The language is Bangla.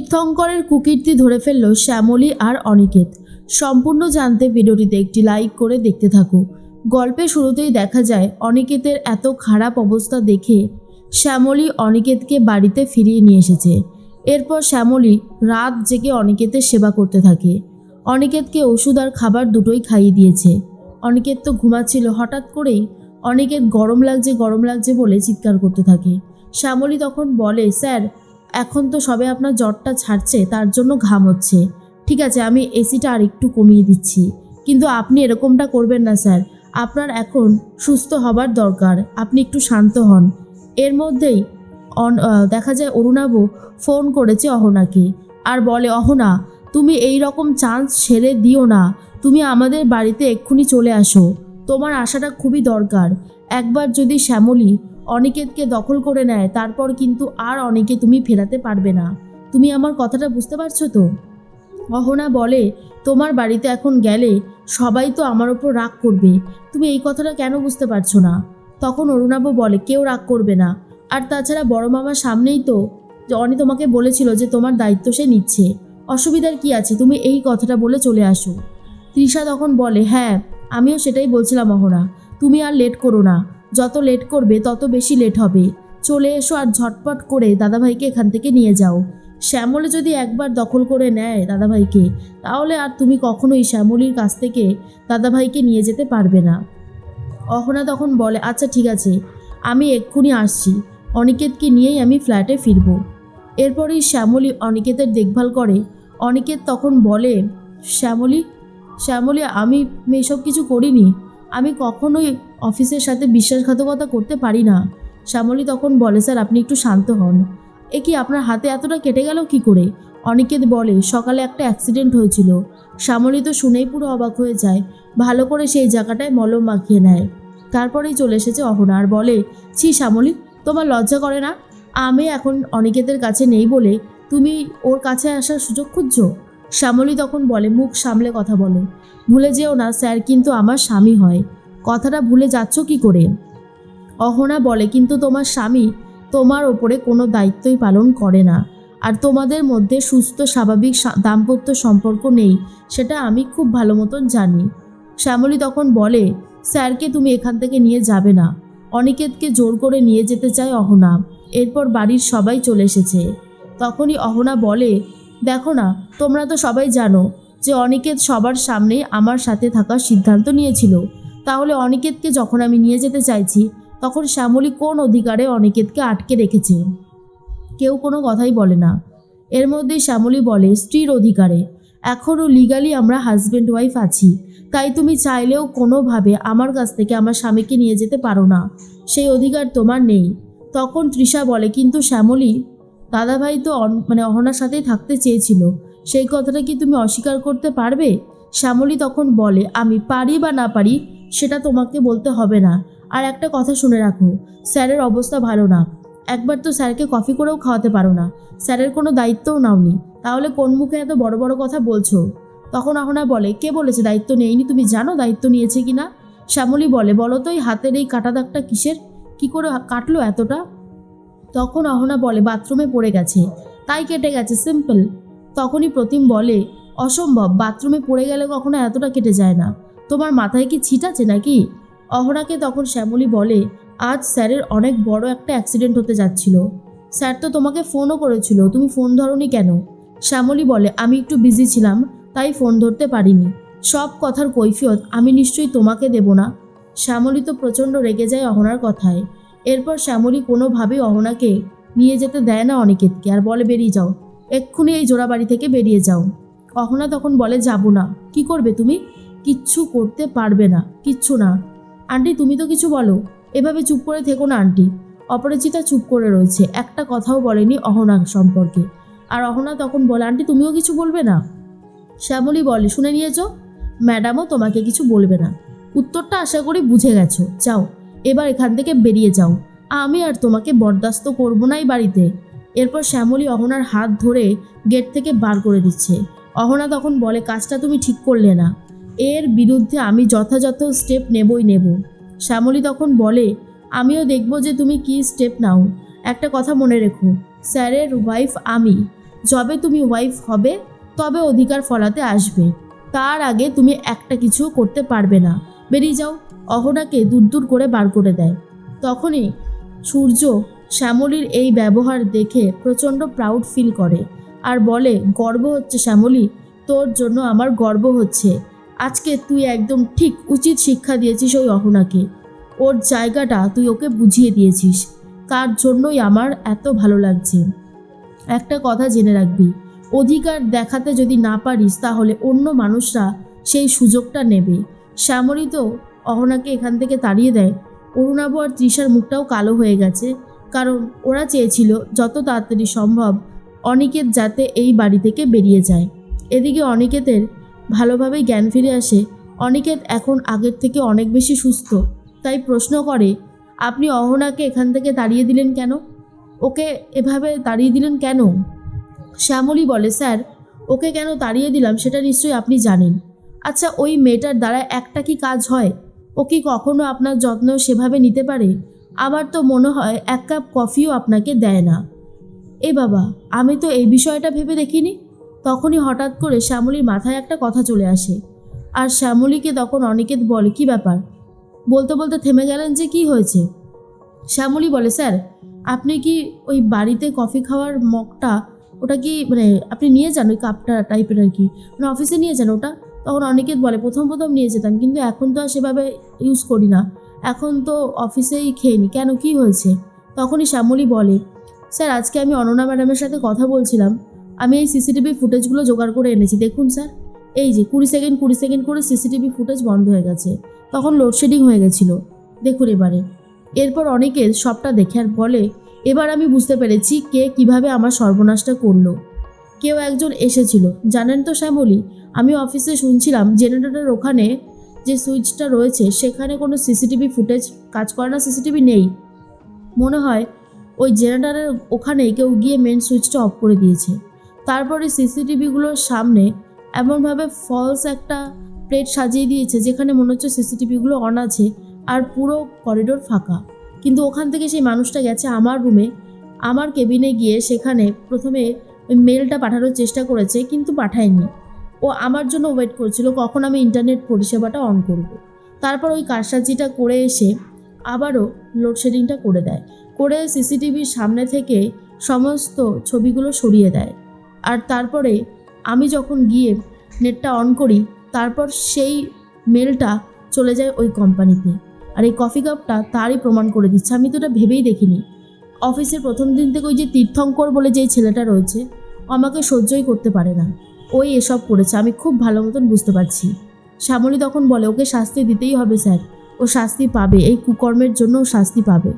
তীর্থঙ্করের কুকীর্তি ধরে ফেলল শ্যামলী আর অনিকেত। সম্পূর্ণ জানতে ভিডিওটিতে একটি লাইক করে দেখতে থাকো। গল্পের শুরুতেই দেখা যায়, অনিকেতের এত খারাপ অবস্থা দেখে শ্যামলী অনিকেতকে বাড়িতে ফিরিয়ে নিয়ে এসেছে। এরপর শ্যামলী রাত জেগে অনিকেতের সেবা করতে থাকে। অনিকেতকে ওষুধ আর খাবার দুটোই খাইয়ে দিয়েছে। অনিকেত তো ঘুমাচ্ছিল, হঠাৎ করেই অনিকেত গরম লাগছে গরম লাগছে বলে চিৎকার করতে থাকে। শ্যামলী তখন বলে, স্যার এখন তো সবে আপনার জ্বরটা ছাড়ছে, তার জন্য ঘাম হচ্ছে। ঠিক আছে, আমি এসিটা আর একটু কমিয়ে দিচ্ছি। কিন্তু আপনি এরকমটা করবেন না, স্যার। আপনার এখন সুস্থ হবার দরকার। আপনি একটু শান্ত হন। এর মধ্যেই অন দেখা যায় অরুণাব ফোন করেছে অহনাকে। আর বলে, অহনা, তুমি এই রকম চান্স ছেড়ে দিও না। তুমি আমাদের বাড়িতে এক্ষুনি চলে আসো। তোমার আসাটা খুবই দরকার। একবার যদি শ্যামলী অনিকেতকে দখল করে নেয়, তারপর কিন্তু আর অনেকে তুমি ফেরাতে পারবে না। তুমি আমার কথাটা বুঝতে পারছ তো? অহনা বলে, তোমার বাড়িতে এখন গেলে সবাই তো আমার ওপর রাগ করবে। তুমি এই কথাটা কেন বুঝতে পারছ না? তখন অরুণাব বলে, কেউ রাগ করবে না। আর তাছাড়া বড় মামার সামনেই তো অনি তোমাকে বলেছিল যে তোমার দায়িত্ব সে নিচ্ছে। অসুবিধার কি আছে? তুমি এই কথাটা বলে চলে আসো। তৃষা তখন বলে হ্যাঁ আমিও সেটাই বলছিলাম অহনা। তুমি আর লেট করো না। যত লেট করবে, তত বেশি লেট হবে। চলে এসো আর ঝটপট করে দাদাভাইকে এখান থেকে নিয়ে যাও। শ্যামলে যদি একবার দখল করে নেয় দাদাভাইকে, তাহলে আর তুমি কখনোই শ্যামলির কাছ থেকে দাদাভাইকে নিয়ে যেতে পারবে না। অহনা তখন বলে আচ্ছা ঠিক আছে, আমি এক্ষুনি আসছি। অনিকেতকে নিয়েই আমি ফ্ল্যাটে ফিরব। এরপরেই শ্যামলী অনিকেতের দেখভাল করে। অনিকেত তখন বলে, শ্যামলী শ্যামলী, আমি এসব কিছু করিনি। আমি কখনোই অফিসের সাথে বিশ্বাসঘাতকতা করতে পারি না। শ্যামলী তখন বলে, স্যার, আপনি একটু শান্ত হন। এ কি, আপনার হাতে এতটা কেটে গেল কি করে? অনিকেত বলে, সকালে একটা অ্যাক্সিডেন্ট হয়েছিল। শ্যামলী তো শুনেই পুরো অবাক হয়ে যায়। ভালো করে সেই জায়গাটায় মলম মাখিয়ে নেয়। তারপরেই চলে এসেছে অহনা আর বলে, ছি, শ্যামলী, তোমার লজ্জা করে না? আমি এখন অনিকেতের কাছে নেই বলে তুমি ওর কাছে আসার সুযোগ খুঁজছো? শ্যামলী তখন বলে, মুখ সামলে কথা বলো। ভুলে যেও না, স্যার, কিন্তু আমার স্বামী হয়। কথাটা ভুলে যাচ্ছ কি করে? অহনা বলে, কিন্তু তোমার স্বামী তোমার ওপরে কোনো দায়িত্বই পালন করে না। আর তোমাদের মধ্যে সুস্থ, স্বাভাবিক দাম্পত্য সম্পর্ক নেই, সেটা আমি খুব ভালো মতন জানি। শ্যামলী তখন বলে, স্যারকে তুমি এখান থেকে নিয়ে যাবে না। অনিকেতকে জোর করে নিয়ে যেতে চায় অহনা। এরপর বাড়ির সবাই চলে এসেছে। তখনই অহনা বলে দেখো না, তোমরা তো সবাই জানো যে অনিকেত সবার সামনেই আমার সাথে থাকার সিদ্ধান্ত নিয়েছিল। তাহলে অনিকেতকে যখন আমি নিয়ে যেতে চাইছি, তখন শ্যামলী কোন অধিকারে অনিকেতকে আটকে রেখেছে? কেউ কোনো কথাই বলে না। এর মধ্যে শ্যামলী বলে, স্ত্রীর অধিকারে। এখনও লিগালি আমরা হাজব্যান্ড ওয়াইফ আছি। তাই তুমি চাইলেও কোনোভাবে আমার কাছ থেকে আমার স্বামীকে নিয়ে যেতে পারো না। সেই অধিকার তোমার নেই। তখন তৃষা বলে, কিন্তু শ্যামলী দাদাভাই তো মানে অহনার সাথেই থাকতে চেয়েছিল। সেই কথাটা কি তুমি অস্বীকার করতে পারবে? শ্যামলী তখন বলে, আমি পারি বা না পারি, সেটা তোমাকে বলতে হবে না। আর একটা কথা শুনে রাখো, স্যারের অবস্থা ভালো না। একবার তো স্যারকে কফি করেও খাওয়াতে পারো না। স্যারের কোনো দায়িত্বও নাওনি। তাহলে কোন মুখে এত বড় বড় কথা বলছো? তখন অহনা বলে, কে বলেছে দায়িত্ব নেইনি? তুমি জানো দায়িত্ব নিয়েছে কি না শ্যামলী বলে, বলো তো, এই হাতের এই কাটা দাগটা কিসের? কি করে কাটলো এতটা? তখন অহনা বলে, বাথরুমে পড়ে গেছে। তাই কেটে গেছে, সিম্পল। তখনই প্রতিম বলে, অসম্ভব, বাথরুমে পড়ে গেলে কখনো এতটা কেটে যায় না। তোমার মাথায় কি ছিট আছে নাকি? অহনাকে তখন শ্যামলী বলে, আজ স্যারের অনেক বড় একটা অ্যাক্সিডেন্ট হতে যাচ্ছিল। স্যার তো তোমাকে ফোনও করেছিল, তুমি ফোন ধরনি কেন? শ্যামলী বলে, আমি একটু বিজি ছিলাম, তাই ফোন ধরতে পারিনি। সব কথার কৈফিয়ত আমি নিশ্চয়ই তোমাকে দেব না। শ্যামলী তো প্রচণ্ড রেগে যায় অহনার কথায়। এরপর শ্যামলী কোনোভাবেই অহনাকে নিয়ে যেতে দেয় না অনিকেতকে আর বলে, বেরিয়ে যাও। এক্ষুনি এই জোড়া বাড়ি থেকে বেরিয়ে যাও। অহনা তখন বলে, যাব না। কি করবে তুমি? কিচ্ছু করতে পারবে না। কিচ্ছু না। আন্টি, তুমি তো কিছু বলো। এভাবে চুপ করে থেকো না, আন্টি। অপরাজিতা চুপ করে রয়েছে। একটা কথাও বলেনি অহনা সম্পর্কে। আর অহনা তখন বলে, আন্টি, তুমিও কিছু বলবে না? শ্যামলী বলে, শুনে নিয়েছো? ম্যাডামও তোমাকে কিছু বলবে না। উত্তরটা আশা করি বুঝে গেছো। যাও। এবার এখান থেকে বেরিয়ে যাও। আমি আর তোমাকে বরদাস্ত করব না এই বাড়িতে। এরপর শ্যামলী অহনার হাত ধরে গেট থেকে বার করে দিচ্ছে। অহনা তখন বলে, কাজটা তুমি ঠিক করলে না। এর বিরুদ্ধে আমি যথাযথ স্টেপ নেবই নেব। শ্যামলী তখন বলে, আমিও দেখব যে তুমি কি স্টেপ নাও। একটা কথা মনে রেখো, স্যারের ওয়াইফ আমি। যবে তুমি ওয়াইফ হবে, তবে অধিকার ফলাতে আসবে। তার আগে তুমি একটা কিছু করতে পারবে না। বেরিয়ে যাও। অহনাকে দূর দূর করে বার করে দেয়। তখনই সূর্য শ্যামলীর এই ব্যবহার দেখে প্রচণ্ড প্রাউড ফিল করে আর বলে, গর্ব হচ্ছে শ্যামলী, তোর জন্য আমার গর্ব হচ্ছে। আজকে তুই একদম ঠিক উচিত শিক্ষা দিয়েছিস ওই অহনাকে। ওর জায়গাটা তুই ওকে বুঝিয়ে দিয়েছিস। তার জন্যই আমার এত ভালো লাগছে? একটা কথা জেনে রাখবি, অধিকার দেখাতে যদি না পারিস তাহলে অন্য মানুষরা সেই সুযোগটা নেবে। শ্যামলী তো অহনাকে এখান থেকে তাড়িয়ে দেয়। অরুণাব আর তৃষার মুখটাও কালো হয়ে গেছে, কারণ ওরা চেয়েছিল যত তাড়াতাড়ি সম্ভব অনিকেত যাতে এই বাড়ি থেকে বেরিয়ে যায়। এদিকে অনিকেতের ভালোভাবেই জ্ঞান ফিরে আসে, অনিকেত এখন আগের থেকে অনেক বেশি সুস্থ, তাই প্রশ্ন করে, আপনি অহনাকে এখান থেকে তাড়িয়ে দিলেন কেন? ওকে এভাবে তাড়িয়ে দিলেন কেন? শ্যামলী বলে, স্যার, ওকে কেন তাড়িয়ে দিলাম সেটা নিশ্চয়ই আপনি জানেন। আচ্ছা ওই মেয়েটার দ্বারা একটা কি কাজ হয়? ও কি কখনো আপনার যত্ন সেভাবে নিতে পারে? আমার তো মনে হয় এক কাপ কফিও আপনাকে দেয় না। এ বাবা, আমি তো এই বিষয়টা ভেবে দেখিনি। তখনই হঠাৎ করে শ্যামলীর মাথায় একটা কথা চলে আসে। আর শ্যামলীকে তখন অনিকেত বলে, কি ব্যাপার? বলতে বলতে থেমে গেলেন যে কি হয়েছে? শ্যামলী বলে, স্যার, আপনি কি ওই বাড়িতে কফি খাওয়ার মগটা, ওটা কি মানে আপনি নিয়ে যান ওই কাপটা টাইপের আর কি? মানে অফিসে নিয়ে যান ওটা? তখন অনেকে বলে, প্রথম প্রথম নিয়ে যেতাম, কিন্তু এখন তো আর সেভাবে ইউজ করি না। এখন তো অফিসেই খেয়ে নি। কেন? কি হয়েছে? তখনই শ্যামলী বলে, স্যার, আজকে আমি অননা ম্যাডামের সাথে কথা বলছিলাম। আমি এই সিসিটিভি ফুটেজগুলো জোগাড় করে এনেছি। দেখুন, স্যার। এই যে, কুড়ি সেকেন্ড কুড়ি সেকেন্ড করে সিসিটিভি ফুটেজ বন্ধ হয়ে গেছে। তখন লোডশেডিং হয়ে গেছিল। দেখুন এবারে। এরপর অনেকে সবটা দেখে আর বলে, এবার আমি বুঝতে পেরেছি কে কীভাবে আমার সর্বনাশটা করল। কেউ একজন এসেছিল। জানেন তো শ্যামলী, আমি অফিসে শুনছিলাম জেনারেটরের ওখানে যে সুইচটা রয়েছে, সেখানে কোনো সিসিটিভি ফুটেজ কাজ করে না, সিসিটিভি নেই। মনে হয় ওই জেনারেটরের ওখানেই কেউ গিয়ে মেন সুইচটা অফ করে দিয়েছে। তারপরে সিসিটিভিগুলোর সামনে এমনভাবে ফলস একটা প্লেট সাজিয়ে দিয়েছে, যেখানে মনে হচ্ছে সিসিটিভিগুলো অন আছে আর পুরো করিডোর ফাঁকা। কিন্তু ওখান থেকে সেই মানুষটা গেছে আমার রুমে আমার কেবিনে গিয়ে সেখানে প্রথমে মেলটা পাঠানোর চেষ্টা করেছে, কিন্তু পাঠায়নি। ও আমার জন্য ওয়েট করছিল, কখন আমি ইন্টারনেট পরিষেবাটা অন করব। তারপর ওই কারসাজিটা করে এসে আবারও লোডশেডিংটা করে দেয়। করে সিসিটিভির সামনে থেকে সমস্ত ছবিগুলো সরিয়ে দেয়। আর তারপরে আমি যখন গিয়ে নেটটা অন করি, তারপর সেই মেলটা চলে যায় ওই কোম্পানিতে আর এই কফি কাপটা তারই প্রমাণ করে দিচ্ছে। আমি তো এটা ভেবেই দেখিনি। অফিসের প্রথম দিন থেকে ওই যে তীর্থঙ্কর বলে যেই ছেলেটা রয়েছে আমাকে সহ্যই করতে পারে না। ওই এসব করেছে, আমি খুব ভালো মতন বুঝতে পারছি। শ্যামলী তখন বলে, ওকে শাস্তি দিতেই হবে, স্যার। ও শাস্তি পাবে, এই কুকর্মের জন্য শাস্তি পাবে।